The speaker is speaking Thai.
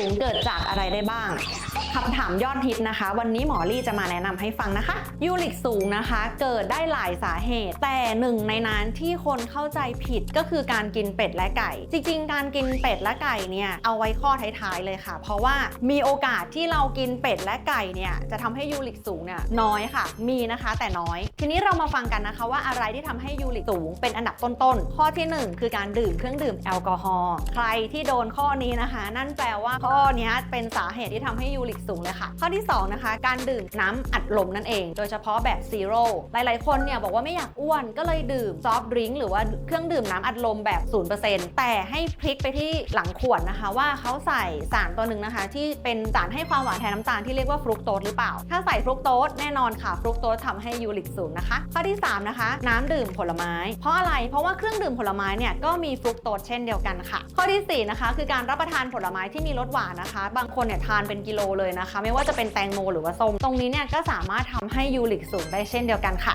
สูงเกิดจากอะไรได้บ้างคำถามยอดฮิตนะคะ วันนี้หมอลี่จะมาแนะนำให้ฟังนะคะ ยูริกสูงนะคะ เกิดได้หลายสาเหตุ แต่หนึ่งในนั้นที่คนเข้าใจผิดก็คือการกินเป็ดและไก่ จริง ๆ การกินเป็ดและไก่เนี่ยเอาไว้ข้อท้ายๆเลยค่ะ เพราะว่ามีโอกาสที่เรากินเป็ดและไก่เนี่ยจะทำให้ยูริกสูงเนี่ยน้อยค่ะ มีนะคะแต่น้อย ทีนี้เรามาฟังกันนะคะว่าอะไรที่ทำให้ยูริกสูงเป็นอันดับต้นๆข้อที่หนึ่งคือการดื่มเครื่องดื่มแอลกอฮอล์ใครที่โดนข้อนี้นะคะ นั่นแปลว่าข้อเนี้ยเป็นสาเหตุที่ทำให้ยูริกสูงเลยค่ะ ข้อที่สองนะคะ การดื่มน้ำอัดลมนั่นเอง โดยเฉพาะแบบซีโร่หลาย ๆ คนเนี่ยบอกว่าไม่อยากอ้วนก็เลยดื่มซอฟต์ดริงก์หรือว่าเครื่องดื่มน้ำอัดลมแบบ 0%แต่ให้พลิกไปที่หลังขวดนะคะ ว่าเขาใส่สารตัวหนึ่งนะคะ ที่เป็นสารให้ความหวานแทนน้ำตาลที่เรียกว่าฟรุกโตสหรือเปล่า ถ้าใส่ฟรุกโตสแน่นอนค่ะฟรุกโตสทำให้ยูริกสูงนะคะ ข้อที่ 3 นะคะ น้ำดื่มผลไม้ เพราะอะไรเพราะว่าเครื่องดื่มผลไม้เนี่ยก็มีฟรุกโตสเช่นเดียวกันค่ะ ข้อทีสี่4 นะคะ คือการรับประทานผลไม้ที่มีรสหวานนะคะ บางคนเนี่ยทานเป็นกิโลเลยนะคะ ไม่ว่าจะเป็นแตงโมหรือว่าส้ม ตรงนี้เนี่ยก็สามารถทำให้ยูริกสูงได้เช่นเดียวกันค่ะ